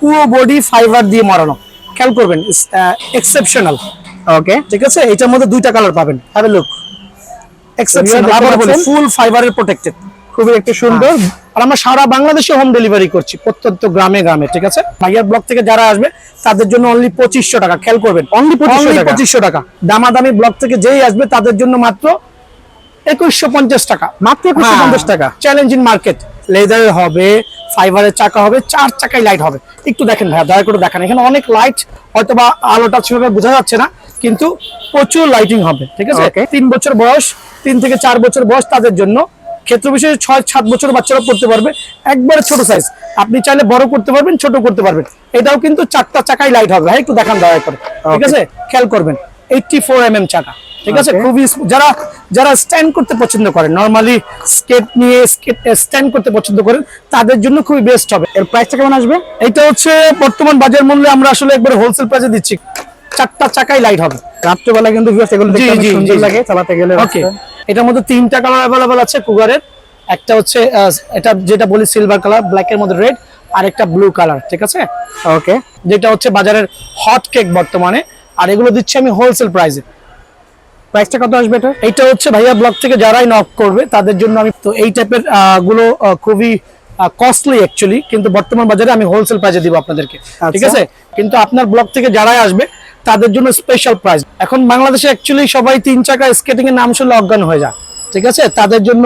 পুরো body fibre দিয়ে মরানো। খেয়াল করবেন এক্সেপশনাল ওকে ঠিক আছে? এটার মধ্যে দুইটা কালার পাবেন। হ্যাভ এ লুক এক্সেপশনাল আবার বলি ফুল ফাইবারের প্রোটেক্টেড খুবই একটু সুন্দর। আর আমরা সারা বাংলাদেশে হোম ডেলিভারি করছি প্রত্যন্ত গ্রামে গ্রামে ঠিক আছে? ভাইয়ার ব্লক থেকে যারা আসবে তাদের জন্য অনলি পঁচিশশো টাকা খেয়াল করবেন। অনলি 2500 টাকা? পঁচিশশো টাকা। দামাদামি ব্লক থেকে যেই আসবে তাদের জন্য মাত্র একুশশো পঞ্চাশ টাকা। মাত্র একুশশো পঞ্চাশ টাকা। চ্যালেঞ্জ ইন মার্কেট লেদারের হবে ফাইবারের চাকা হবে চার চাকায় লাইট হবে। একটু দেখেন ভাইয়া দয়া করে দেখেন। এখানে অনেক লাইট হয়তো বা আলোটা সেভাবে বোঝা যাচ্ছে না কিন্তু প্রচুর লাইটিং হবে ঠিক আছে? তিন বছর বয়স তিন থেকে চার বছর বয়স তাদের জন্য। ক্ষেত্র বিশেষে ছয় সাত বছর বাচ্চারা পড়তে পারবে। একবারে ছোট সাইজ আপনি চাইলে বড় করতে পারবেন ছোট করতে পারবেন। এটাও কিন্তু চারটা চাকায় লাইট হবে। ভাই একটু দেখান দয়া করে। ঠিক আছে? খেয়াল করবেন। এইটটি ফোর এম এম চাকা। ঠিক আছে? খুবই যারা যারা স্ট্যান্ড করতে পছন্দ করেন নর্মালি স্কেট নিয়ে স্কেট স্ট্যান্ড করতে পছন্দ করেন তাদের জন্য খুবই বেস্ট হবে। এর প্রাইসটা কেমন আসবে? এটা হচ্ছে বর্তমান বাজার মূল্যে আমরা আসলে একবার হোলসেল প্রাইসে দিচ্ছি। চারটা চাকাই লাইট হবে। রাত্রেবেলা কিন্তু viewers এগুলো দেখতে জি, সুন্দর লাগে চালাতে গেলে ওকে এটার মধ্যে তিনটা কালার অ্যাভেলেবল আছে কুগারের একটা হচ্ছে এটা যেটা বলি সিলভার কালার ব্ল্যাক এর মধ্যে রেড আর একটা ব্লু কালার ঠিক আছে? ওকে যেটা হচ্ছে বাজারের হট কেক বর্তমানে। আর এগুলো দিচ্ছি আমি হোলসেল প্রাইসে প্রাইসটা কত আসবে এটা হচ্ছে ভাইয়া ব্লগ থেকে যারাই নক করবে তাদের জন্য আমি তো এই টাইপেরগুলো খুবই কস্টলি অ্যাকচুয়ালি কিন্তু বর্তমান বাজারে আমি হোলসেল প্রাইসে দিব আপনাদেরকে। ঠিক আচ্ছা। আছে? কিন্তু আপনার ব্লগ থেকে যারাই আসবে তাদের জন্য স্পেশাল প্রাইস এখন বাংলাদেশে অ্যাকচুয়ালি সবাই তিন চাকা স্কেটিং এর নাম শুনলে অজ্ঞান হয়ে যায়। ঠিক আছে? তাদের জন্য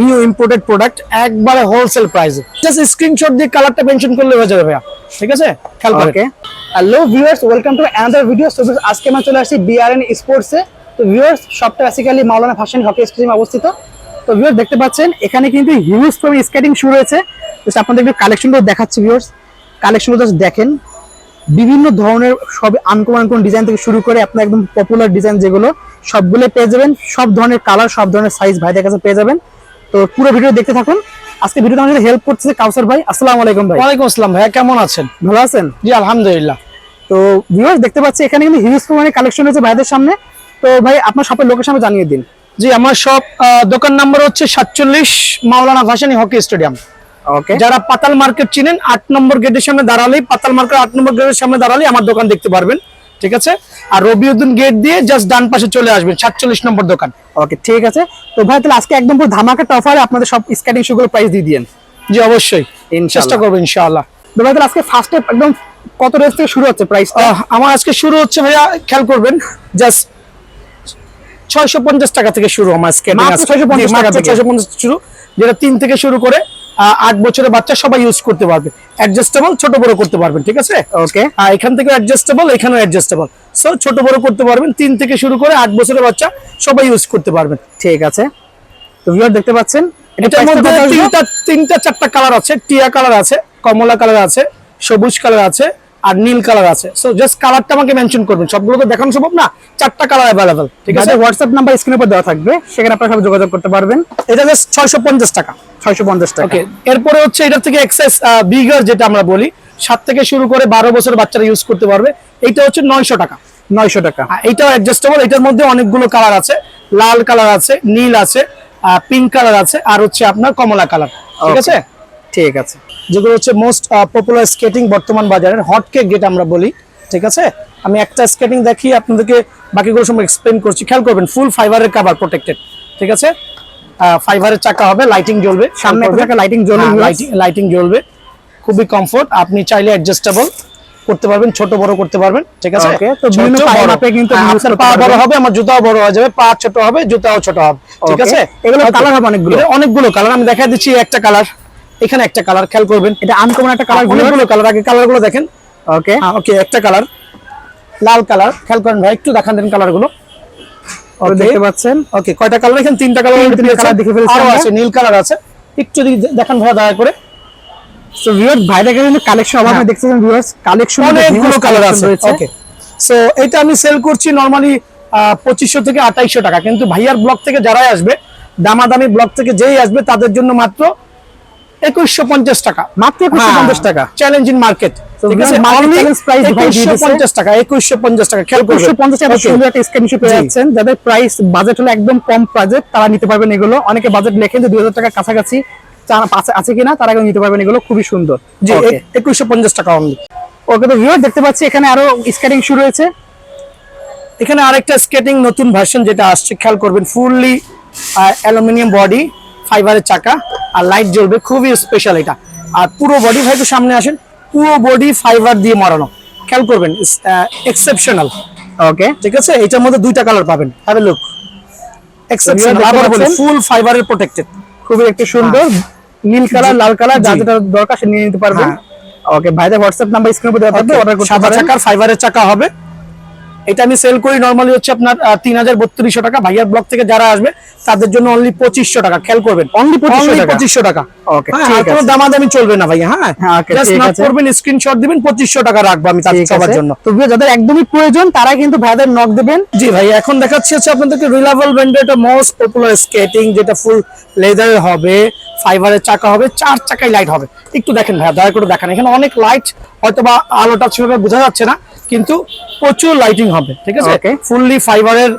নিউ ইম্পোর্টেড প্রোডাক্ট একবারে হোলসেল প্রাইসে জাস্ট স্ক্রিনশট দিয়ে কালারটা মেনশন করলে হয়ে যাবে ভাইয়া। ঠিক আছে? খেয়াল করে hello viewers welcome to another video so আজকে আমরা চলে আসছি বিআরএন স্পোর্টসে তো ভিউয়ার্স শপটা বেসিক্যালি মাওলানা ভাসানি হকি স্টেডিয়ামে অবস্থিত। তো ভিউয়ার্স দেখতে পাচ্ছেন এখানে কিন্তু হিউজ ফ্রম স্কেটিং শুরু হয়েছে। জাস্ট আপনাদের একটু কালেকশনগুলো দেখাচ্ছি ভিউয়ার্স কালেকশনগুলো জাস্ট দেখেন। বিভিন্ন ধরনের সব আনকমন আনকমন ডিজাইন থেকে শুরু করে আপনার একদম পপুলার ডিজাইন যেগুলো সবগুলো পেয়ে যাবেন। সব ধরনের কালার সব ধরনের সাইজ ভাইদের কাছে পেয়ে যাবেন। তো পুরো ভিডিও দেখতে থাকুন। আজকে ভিডিওতে আমাদের হেল্প করছে কাউসার ভাই। আসসালামু আলাইকুম ভাই। ওয়ালাইকুম আসসালাম ভাইয়া কেমন আছেন? ভালো আছেন? জি আলহামদুলিল্লাহ। তো ভিউয়ার্স দেখতে পাচ্ছি এখানে কিন্তু হিউজ পরিমাণে কালেকশন রয়েছে ভাইদের সামনে। তো ভাই আপনার শপের লোকের সামনে জানিয়ে দিন। জি আমার সব দোকান নাম্বার হচ্ছে সাতচল্লিশ Maulana Bhasani hockey stadium. Okay. যারা পাতাল মার্কেট চিনেন আট নম্বর গেটের সামনে দাঁড়ালেই পাতাল মার্কেট আট নম্বর গেটের সামনে দাঁড়ালেই আমার দোকান দেখতে পারবেন ঠিক আছে? আর রবিউদ্দিন গেট দিয়ে জাস্ট ডান পাশে চলে আসবেন সাতচল্লিশ নম্বর দোকান। ওকে ঠিক আছে। তো ভাই তাহলে আজকে একদম পুরো ধামাকা অফারে আপনাদের সব স্কেটিং শুগুলো প্রাইস দিয়ে দিয়েন। জি অবশ্যই। চেষ্টা করব ইনশাআল্লাহ। তো ভাই তাহলে আজকে ফার্স্টে একদম কত রেঞ্জ থেকে শুরু হচ্ছে প্রাইস আমার আজকে শুরু হচ্ছে ভাইয়া খেয়াল করবেন জাস্ট ছয়শো পঞ্চাশ টাকা থেকে শুরু আমার মাত্র 650 টাকা থেকে। ছয়শো পঞ্চাশ শুরু যেটা তিন থেকে শুরু করে আট বছরের বাচ্চা সবাই ইউজ করতে পারবে। অ্যাডজাস্টেবল ছোট বড় করতে পারবেন ঠিক আছে? ওকে আর এখান থেকে অ্যাডজাস্টেবল এখানেও অ্যাডজাস্টেবল সো ছোট বড় করতে পারবেন তিন থেকে শুরু করে আট বছরের বাচ্চা সবাই ইউজ করতে পারবেন। ঠিক আছে। তো ভিউয়ার দেখতে পাচ্ছেন? এটার মধ্যে তিনটা তিনটা চারটা কালার আছে। টিয়া কালার আছে কমলা কালার আছে সবুজ কালার আছে আর নীল কালার আছে। সো জাস্ট কালারটা আমাকে মেনশন করবেন। সবগুলো তো দেখানো সম্ভব না? চারটা কালার অ্যাভেলেবল ঠিক আছে? হোয়াটসঅ্যাপ নাম্বার স্ক্রিনের উপর দেওয়া থাকবে। সেখানে আপনারা সব যোগাযোগ করতে পারবেন। এটা জাস্ট ছয়শো পঞ্চাশ টাকা। ছয়শো পঞ্চাশ টাকা। ওকে এরপরে হচ্ছে এটার থেকে এক্সেস বিগার যেটা আমরা বলি সাত থেকে শুরু করে বারো বছর বাচ্চারা ইউজ করতে পারবে। এইটা হচ্ছে নয়শো টাকা। নয়শো টাকা। এটাও অ্যাডজাস্টেবল এটার মধ্যে অনেকগুলো কালার আছে। লাল কালার আছে নীল আছে পিঙ্ক কালার আছে আর হচ্ছে আপনার কমলা কালার ঠিক আছে? ঠিক আছে। যেগুলো হচ্ছে মোস্ট পপুলার স্কেটিং বর্তমান বাজারের হট কেক যেটা আমরা বলি ঠিক আছে? আমি একটা স্কেটিং দেখিয়ে আপনাদেরকে বাকিগুলো সময় এক্সপ্লেন করছি। খেয়াল করবেন ফুল ফাইবারের কাভার প্রোটেক্টেড ঠিক আছে? ফাইবারের চাকা হবে লাইটিং জ্বলবে সামনে একটা lighting জ্বলবে, viewers। লাইটিং জ্বলবে খুবই কমফোর্ট আপনি চাইলে অ্যাডজাস্টেবল করতে পারবেন ছোট বড় করতে পারবেন ঠিক আছে? তো বিভিন্ন। মাপে কিন্তু হ্যাঁ, পা বড় হবে আমার জুতাও বড় হয়ে যাবে পা ছোট হবে জুতাও ছোট হবে ঠিক আছে? এগুলো colour হবে অনেকগুলো। অনেকগুলো কালার আমি দেখা দিচ্ছি একটা কালার এখানে একটা কালার খেয়াল করবেন। এটা আনকমন একটা কালার অনেকগুলো কালার আগে কালারগুলো দেখেন। ওকে ওকে একটা কালার লাল কালার খেয়াল করেন ভাই একটু দেখান দেন কালারগুলো। ওকে দেখতে পাচ্ছেন? ওকে কয়টা কালার এখানে তিনটা কালার তিনটা colour দেখে ফেলেছি আরও আছে নীল কালার আছে। একটু যদি দেখান ভাই দয়া করে। সো ভিউয়ার ভাইদের কাছে কিন্তু কালেকশন অভাবে। দেখতেছেন ভিউয়ার্স কালেকশন অনেকগুলো কালার আছে। ওকে সো এটা আমি সেল করছি নরমালি পঁচিশশো থেকে আঠাইশশো টাকা। কিন্তু ভাইয়ার ব্লক থেকে যারাই আসবে দামাদামি ব্লক থেকে যেই আসবে তাদের জন্য মাত্র একুশশো পঞ্চাশ টাকা। মাত্র 2150 টাকা। চ্যালেঞ্জ ইন মার্কেট So, ঠিক আছে? market Only challenge price ভাই দিয়ে 2150 টাকা একুশশো পঞ্চাশ টাকা পঞ্চাশ টাকা Okay. সুন্দর একটা স্ক্রিনশট পেয়ে জি। যাচ্ছেন যাদের প্রাইস বাজেট হলো একদম কম বাজেট তারা নিতে পারবেন এগুলো। অনেকে বাজেট লেখেন যে দুই হাজার টাকার কাছাকাছি আছে- কিনা তারা নিতে পারবেন এগুলো। খুবই সুন্দর। জি একুশশো পঞ্চাশ টাকা অনলি ওকে তো ভিউয়ার দেখতে পাচ্ছি এখানে আরও স্কেটিং শুরু হয়েছে। এখানে আরেকটা স্কেটিং নতুন ভার্সন যেটা আসছে খেয়াল করবেন ফুললি অ্যালুমিনিয়াম বডি ফাইবারের চাকা আর লাইট জ্বলবে খুবই স্পেশাল এটা। আর পুরো বডি ভাই সামনে আসেন পুরো বডি ফাইবার দিয়ে মারানো। খেয়াল করবেন এক্সেপশনাল ওকে ঠিক আছে? এটার মধ্যে দুইটা কালার পাবেন। হ্যাভ লুক এক্সেপশনাল আবার বলি ফুল ফাইবারের প্রোটেক্টেড খুবই একটু সুন্দর নীল কালার লাল কালার যা। যেটা দরকার সে নিয়ে নিতে পারবেন। হ্যাঁ। ওকে ভাইদের হোয়াটসঅ্যাপ নাম্বার স্ক্রিনে উপর দেওয়া থাকবে অর্ডার করতে সাদা পারেন। চাকার ফাইবারের চাকা হবে। এটা আমি সেল করি নর্মালি হচ্ছে আপনার তিন হাজার বত্রিশশো টাকা। ভাইয়ার ব্লক থেকে যারা আসবে তাদের জন্য অনলি পঁচিশশো টাকা খেয়াল করবেন। Only 2500 টাকা? পঁচিশশো টাকা। হ্যাঁ, কোনো। দামাদামি চলবে না ভাইয়া হ্যাঁ? হ্যাঁ। করবেন স্ক্রিনশট দিবেন পঁচিশশো টাকা রাখব আমি সবার জন্য। তো যাদের একদমই প্রয়োজন তারা কিন্তু ভাইদের নক দেবেন। জি ভাই এখন দেখাচ্ছি হচ্ছে আপনাদেরকে রিলায়েবল ব্র্যান্ডের একটা মোস্ট পপুলার স্কেটিং যেটা ফুল লেদারের হবে ফাইবারের চাকা হবে চার চাকায় লাইট হবে। একটু দেখেন ভাইয়া দয়া করে দেখেন। এখানে অনেক লাইট হয়তো বা আলোটা সেভাবে বোঝা যাচ্ছে না। কিন্তু প্রচুর লাইটিং হবে ঠিক আছে? ফুললি ফাইবারের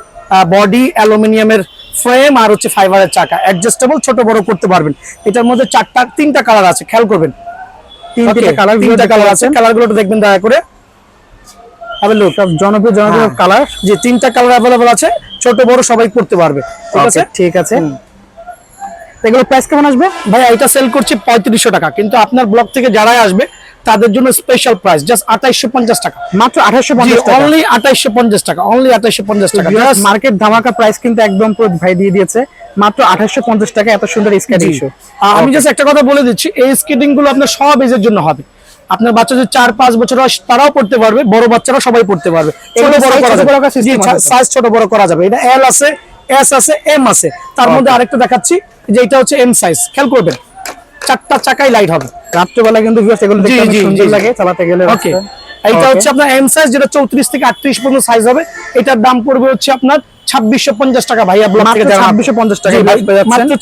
বডি অ্যালুমিনিয়ামের ফ্রেম আর হচ্ছে ফাইবারের চাকা। অ্যাডজাস্টেবল ছোট বড় করতে পারবেন। এটার মধ্যে চারটা তিনটা কালার আছে খেয়াল করবেন। তিনটা কালার তিনটা কালার আছে। কালারগুলো দেখবেন দয়া করে। সব জনপ্রিয় জনপ্রিয় হ্যাঁ। কালার যে তিনটা কালার অ্যাভেলেবল আছে। ছোট বড় সবাই করতে পারবে। ঠিক আছে? ঠিক আছে। এগুলো প্রাইস কেমন আসবে? এটা সেল করছি পঁয়ত্রিশশো টাকা। কিন্তু আপনার ব্লক থেকে যারাই আসবে তাদের জন্য স্পেশাল প্রাইস জাস্ট আঠাইশশো পঞ্চাশ টাকা। মাত্র আঠাশশো পঞ্চাশ অনলি আঠাইশশো পঞ্চাশ টাকা অনলি আঠাইশশো পঞ্চাশ টাকা। মার্কেট ধামাকা প্রাইস কিন্তু একদম পুরো ভাই দিয়ে দিয়েছে। মাত্র আঠাশশো পঞ্চাশ টাকা এত সুন্দর স্কেটিং। আমি জাস্ট একটা কথা বলে দিচ্ছি এই স্কেটিংগুলো আপনার সব এজের জন্য হবে। আপনার বাচ্চা যদি চার পাঁচ বছর হয় তারাও পড়তে পারবে বড় বাচ্চারা সবাই পড়তে পারবে। ছোট বড় করা? সাইজ ছোট বড় করা যাবে। এটা এল আছে এস আছে এম আছে। তার মধ্যে আরেকটা দেখাচ্ছি যে এটা হচ্ছে এম সাইজ খেয়াল করবেন চারটা চাকাই লাইট হবে। রাত্রেবেলা কিন্তু viewers এগুলো দেখতে অনেক সুন্দর লাগে চালাতে গেলে ওকে এইটা হচ্ছে আপনার এম সাইজ যেটা চৌত্রিশ থেকে আটত্রিশ পর্যন্ত সাইজ হবে। এটার দাম পড়বে হচ্ছে আপনার ছাব্বিশশো পঞ্চাশ টাকা। ভাই থেকে 2650 টাকা। মাত্র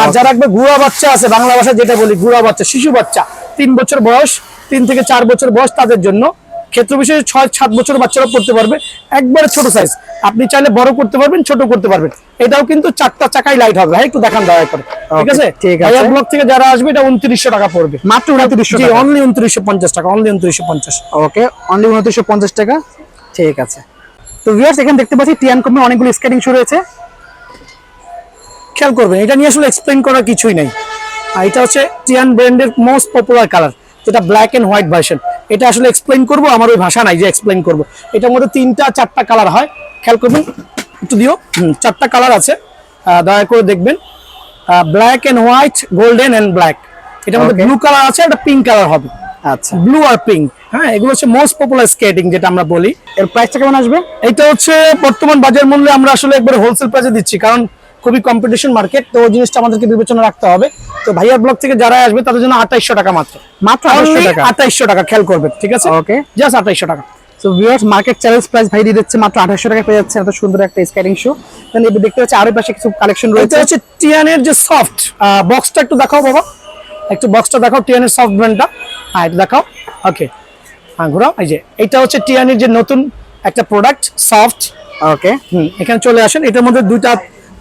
আর যারা একবার গুড়া বাচ্চা আছে বাংলা ভাষায় যেটা বলি গুড়া বাচ্চা শিশু বাচ্চা তিন বছর বয়স তিন থেকে চার বছর বয়স তাদের জন্য। ক্ষেত্র বিশেষে ছয় সাত বছর বাচ্চারা পড়তে পারবে। একবারে ছোট সাইজ আপনি চাইলে বড় করতে পারবেন ছোট করতে পারবেন। এটাও কিন্তু চারটা চাকায় লাইট হবে। ভাই একটু দেখান দয়া করে। ঠিক আছে? ঠিক আছে। ব্লক থেকে যারা আসবে এটা টাকা পড়বে। মাত্র জি অনলি টাকা অনলি ওকে অনলি উনত্রিশশো পঞ্চাশ টাকা। ঠিক আছে। তো ভিউয়ার্স এখানে দেখতে পাচ্ছি টিয়ান অনেকগুলো স্কেটিং শুরু হয়েছে খেয়াল করবেন এটা নিয়ে আসলে এক্সপ্লেন করার কিছুই নেই। আর এটা হচ্ছে টিয়ান ব্র্যান্ডের মোস্ট পপুলার কালার যেটা ব্ল্যাক এন্ড হোয়াইট ভার্সন এটা আসলে এক্সপ্লেন করব আমার ওই ভাষা নাই যে এক্সপ্লেন করব। এটার মধ্যে তিনটা চারটা কালার হয়। খেয়াল করবেন একটু দিও। চারটা কালার আছে। দয়া করে দেখবেন। Black and white golden and black এটার মধ্যে ব্লু কালার আছে একটা পিঙ্ক কালার হবে। আচ্ছা। ব্লু আর পিঙ্ক হ্যাঁ এগুলো হচ্ছে মোস্ট পপুলার স্কেটিং যেটা আমরা বলি। এর প্রাইসটা কেমন আসবে? এটা হচ্ছে বর্তমান বাজার মূল্যে আমরা আসলে একবার হোলসেল প্রাইসে দিচ্ছি। কারণ খুবই কম্পিটিশন মার্কেট তো ওই জিনিসটা আমাদেরকে বিবেচনা রাখতে হবে। তো ভাইয়ার ব্লক থেকে যারা আসবে তাদের জন্য আঠাইশশো টাকা মাত্র। মাত্র আঠাইশশো টাকা? খেয়াল করবেন ঠিক আছে? ওকে জাস্ট আঠাইশশো টাকা। তো ভিউয়ার্স মার্কেট চ্যালেঞ্জ প্রাইস ভাই দিয়ে দিচ্ছে মাত্র টাকা পেয়ে যাচ্ছে এত সুন্দর একটা স্কেটিং শু দেন দেখতে পাচ্ছি আরও পাশে কিছু কালেকশন রয়েছে। হচ্ছে টিয়ানের যে সফট বক্সটা একটু দেখাও বাবা। একটু বক্সটা দেখাও টিয়ানের সফট ব্র্যান্ডটা হ্যাঁ এটা দেখাও। ওকে হ্যাঁ ঘুরাও। এই যে এটা হচ্ছে টিয়ানের যে নতুন একটা প্রোডাক্ট সফট ওকে হুম এখানে চলে আসেন। এটার মধ্যে দুইটা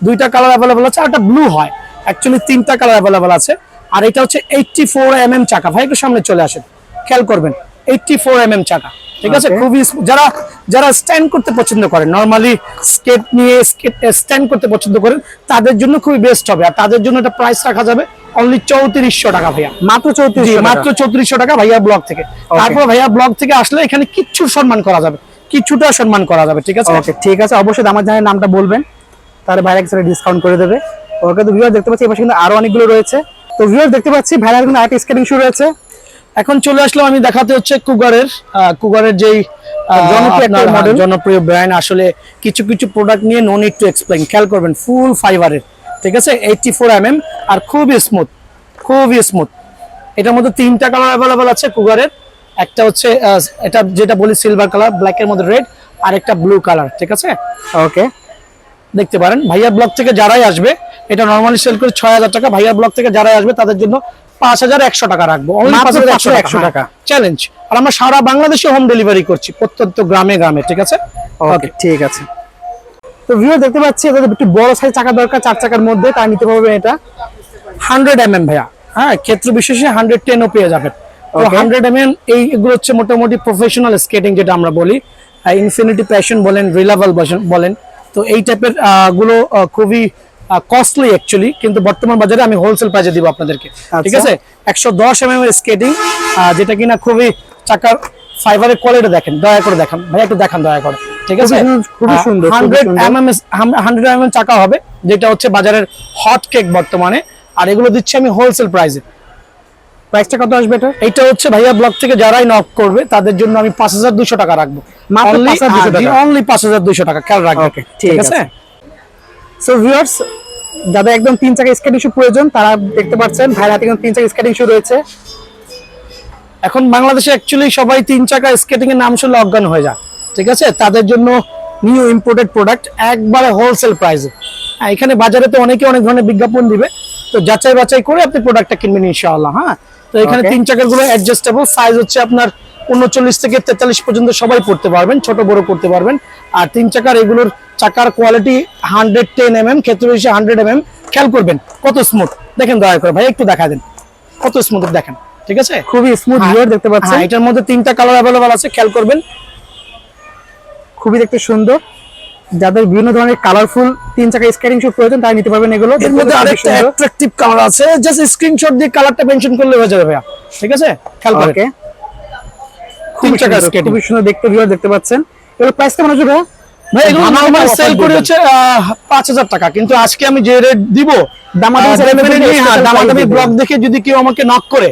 দুইটা কালার অ্যাভেলেবল আছে আর একটা ব্লু হয়। অ্যাকচুয়ালি তিনটা কালার অ্যাভেলেবল আছে। আর এটা হচ্ছে এইটটি ফোর এম এম চাকা। ভাই একটু সামনে চলে আসেন। খেয়াল করবেন এইটটি ফোর এম এম চাকা। ঠিক আছে? খুবই যারা যারা স্ট্যান্ড করতে পছন্দ করেন নর্মালি স্কেট নিয়ে স্কেট স্ট্যান্ড করতে পছন্দ করেন তাদের জন্য খুবই বেস্ট হবে। আর তাদের জন্য একটা প্রাইস রাখা যাবে অনলি চৌত্রিশশো টাকা ভাইয়া। মাত্র চৌত্রিশ মাত্র চৌত্রিশশো টাকা ভাইয়া ব্লগ থেকে। তারপর ভাইয়া ব্লগ থেকে আসলে এখানে কিচ্ছু সম্মান করা যাবে। কিছুটা সম্মান করা যাবে ঠিক আছে? ঠিক আছে। অবশ্যই আমার জানার নামটা বলবেন। তাহলে ভাইরা কিছু ডিসকাউন্ট করে দেবে। ওকে তো ভিউয়ার দেখতে পাচ্ছি এবার কিন্তু আরও অনেকগুলো রয়েছে। তো ভিউয়ার দেখতে পাচ্ছি ভাইরা কিন্তু আর্ট স্কেটিং শুরু হয়েছে এখন চলে আসলাম আমি দেখাতে হচ্ছে কুগারের কুগারের যেই জনপ্রিয় ব্র্যান্ড আসলে কিছু কিছু প্রোডাক্ট নিয়ে নো নিড টু এক্সপ্লেইন খেয়াল করবেন ফুল ফাইবারের ঠিক আছে? এইটটি ফোর এম আর খুবই স্মুথ খুবই স্মুথ এটার মধ্যে তিনটা কালার অ্যাভেলেবল আছে কুগারের একটা হচ্ছে এটা যেটা বলি সিলভার কালার ব্ল্যাকের মধ্যে রেড আর একটা ব্লু কালার ঠিক আছে? ওকে দেখতে পারেন। ভাইয়া ব্লক থেকে যারাই আসবে এটা নর্মালি সেল করে ছয় হাজার টাকা ভাইয়া ব্লক থেকে যারাই আসবে তাদের জন্য পাঁচ হাজার একশো টাকা রাখব। Only মাত্র 5,100 5,100 টাকা। চ্যালেঞ্জ আর আমরা সারা বাংলাদেশে হোম ডেলিভারি করছি প্রত্যন্ত গ্রামে গ্রামে ঠিক আছে? ওকে ঠিক আছে। তো ভিউয়ার দেখতে পাচ্ছি এদের একটু বড় সাইজ চাকা দরকার চার চাকার মধ্যে তাই নিতে পারবেন এটা। হান্ড্রেড এম এম ভাইয়া হ্যাঁ ক্ষেত্র বিশেষে হান্ড্রেড টেনও পেয়ে যাবেন। তো হান্ড্রেড এম এম এই এগুলো হচ্ছে মোটামুটি প্রফেশনাল স্কেটিং যেটা আমরা বলি ইনফিনিটি প্যাশন বলেন রিলাভাল বলেন তো এই টাইপেরগুলো খুবই কস্টলি অ্যাকচুয়ালি কিন্তু বর্তমান বাজারে আমি হোলসেল প্রাইসে দিব আপনাদেরকে। ঠিক আচ্ছা। আছে? একশো দশ এম এম স্কেটিং যেটা কিনা খুবই চাকার ফাইবারের কোয়ালিটি দেখেন দয়া করে দেখান। ভাই একটু দেখান দয়া করে। ঠিক আছে? খুবই সুন্দর, hundred. M M hundred M M চাকা হবে যেটা হচ্ছে বাজারের হট কেক বর্তমানে। আর এগুলো দিচ্ছি আমি হোলসেল প্রাইসে প্রাইসটা কত আসবে এটা এইটা হচ্ছে ভাইয়া ব্লক থেকে যারাই নক করবে তাদের জন্য আমি পাঁচ হাজার দুশো টাকা রাখব। মাত্র 5,200 টাকা? অনলি পাঁচ হাজার দুশো টাকা খেয়াল রাখবে Okay, ঠিক আছে। সো ভিউয়ার্স যাদের একদম তিন চাকা স্কেটিং শু প্রয়োজন তারা দেখতে পাচ্ছেন ভাইয়ের হাতে কিন্তু তিন চাকা স্কেটিং শু রয়েছে। এখন বাংলাদেশে অ্যাকচুয়ালি সবাই তিন চাকা স্কেটিং এর নাম শুনলে অজ্ঞান হয়ে যায়। ঠিক আছে? তাদের জন্য নিউ ইম্পোর্টেড প্রোডাক্ট একবারে হোলসেল প্রাইসে এখানে বাজারে তো অনেকে অনেক ধরনের বিজ্ঞাপন দিবে। তো যাচাই বাছাই করে আপনি প্রোডাক্টটা কিনবেন ইনশাআল্লাহ হ্যাঁ? তো এখানে তিন চাকারগুলো অ্যাডজাস্টেবল সাইজ হচ্ছে আপনার উনচল্লিশ থেকে তেতাল্লিশ পর্যন্ত সবাই পড়তে পারবেন ছোট বড় করতে পারবেন। আর তিন চাকার এগুলোর চাকার quality hundred ten M M ক্ষেত্র হিসেবে হান্ড্রেড এম এম খেয়াল করবেন কত স্মুথ দেখেন দয়া করে ভাই একটু দেখা দেন। কত স্মুথ দেখেন ঠিক আছে? খুবই স্মুথ হ্যাঁ, ভিউয়ার দেখতে পাচ্ছেন। হ্যাঁ, এটার মধ্যে তিনটা কালার অ্যাভেলেবল আছে খেয়াল করবেন। খুবই দেখতে সুন্দর। যাদের বিভিন্ন ধরনের কালারফুল তিন চাকা স্কেটিং শু প্রয়োজন তারা নিতে পারবেন এগুলো। এর মধ্যে আরেকটা অ্যাট্রাকটিভ কালার আছে। জাস্ট স্ক্রিনশট দিয়ে কালারটা মেনশন করলে হয়ে যাবে ভাইয়া। ঠিক আছে? খেয়াল Okay. তিন চাকা স্কেটিং খুবই সুন্দর দেখতে ভিউয়ার দেখতে পাচ্ছেন। এগুলো প্রাইস কেমন আসবে ভাইয়া? ভাই এগুলো নর্মাল সেল করে হচ্ছে পাঁচ হাজার টাকা। কিন্তু আজকে আমি যে রেট দিব দামাদামি এর হ্যাঁ, দামাদামি ব্লগ দেখে যদি কেউ আমাকে নক করে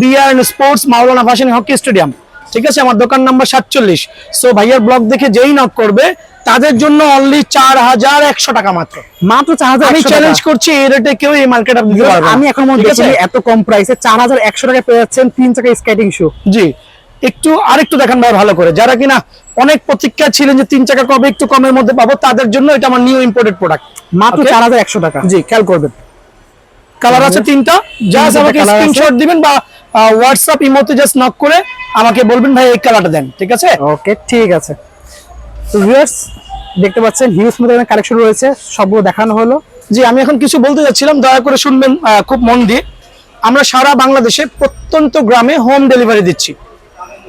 BR sports Maulana Bhasani hockey stadium. ঠিক আছে? আমার দোকান নাম্বার সাতচল্লিশ। সো ভাইয়ার ব্লগ দেখে যেই নক করবে তাদের জন্য অনলি চার হাজার একশো টাকা মাত্র। মাত্র চার হাজার আমি চ্যালেঞ্জ করছি এই রেটে কেউ এই মার্কেট আপনি দিতে পারবে আমি এখন মনে ঠিক এত কম প্রাইসে চার হাজার একশো টাকা পেয়ে যাচ্ছেন তিন চাকা স্কেটিং শু জি। একটু আরেকটু দেখেন ভাই ভালো করে। যারা কিনা অনেক প্রতীক্ষা ছিলেন যে তিন চাকা কবে একটু কমের মধ্যে পাবো তাদের জন্য এটা আমার নিউ ইম্পোর্টেড প্রোডাক্ট মাত্র চার হাজার একশো টাকা। জি খেয়াল করবেন। কালার আছে তিনটা। জাস্ট আমাকে স্ক্রিনশট দিবেন বা হোয়াটসঅ্যাপ ইমোতে জাস্ট নক করে আমাকে বলবেন ভাই এই কালারটা দেন। ঠিক আছে? ওকে ঠিক আছে। তো ভিউয়ার্স দেখতে পাচ্ছেন হিউজ মধ্যে কালেকশন রয়েছে। সবগুলো দেখানো হলো। জি আমি এখন কিছু বলতে যাচ্ছিলাম। দয়া করে শুনবেন খুব মন দিয়ে। আমরা সারা বাংলাদেশে প্রত্যন্ত গ্রামে হোম ডেলিভারি দিচ্ছি।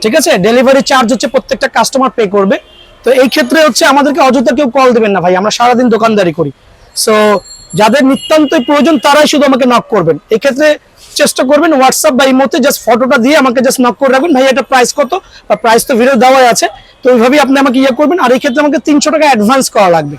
ঠিক আছে? ডেলিভারি চার্জ হচ্ছে প্রত্যেকটা কাস্টমার পে করবে। তো এই ক্ষেত্রে হচ্ছে আমাদেরকে অযথা কেউ কল দেবেন না ভাই। আমরা সারাদিন দোকানদারি করি। সো যাদের নিতান্তই প্রয়োজন, তারাই শুধু আমাকে নক করবেন। এক্ষেত্রে চেষ্টা করবেন হোয়াটসঅ্যাপ বা ইমোতে জাস্ট ফটোটা দিয়ে আমাকে জাস্ট নক করে রাখবেন। ভাই, এটা প্রাইস কত? বা প্রাইস তো ভিডিও দেওয়াই আছে। তো ওইভাবেই আপনি আমাকে ইয়ে করবেন। আর এই ক্ষেত্রে আমাকে তিনশো টাকা অ্যাডভান্স করা লাগবে।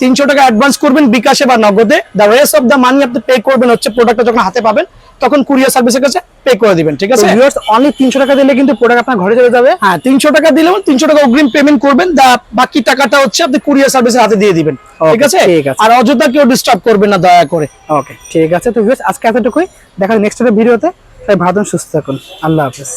তিনশো টাকা অ্যাডভান্স করবেন বিকাশে বা নগদে। The rest of the money আপনি পে করবেন হচ্ছে প্রোডাক্টটা যখন হাতে পাবেন। তখন কুরিয়ার সার্ভিসের কাছে পে করে দিবেন ঠিক আছে? ভিউয়ার্স অনলি তিনশো টাকা দিলে কিন্তু প্রোডাক্ট আপনার ঘরে চলে যাবে। হ্যাঁ তিনশো টাকা দিলেও তিনশো টাকা অগ্রিম পেমেন্ট করবেন দা বাকি টাকাটা হচ্ছে আপনি কুরিয়ার সার্ভিসের হাতে দিয়ে দিবেন ঠিক আছে? ঠিক আছে। আর অযথা কেউ ডিস্টার্ব করবেন না দয়া করে। ওকে ঠিক আছে। তো ভিউয়ার্স আজকে এতটুকুই। দেখা নেক্সট ভিডিওতে তাই ভালো সুস্থ থাকুন। আল্লাহ হাফেজ।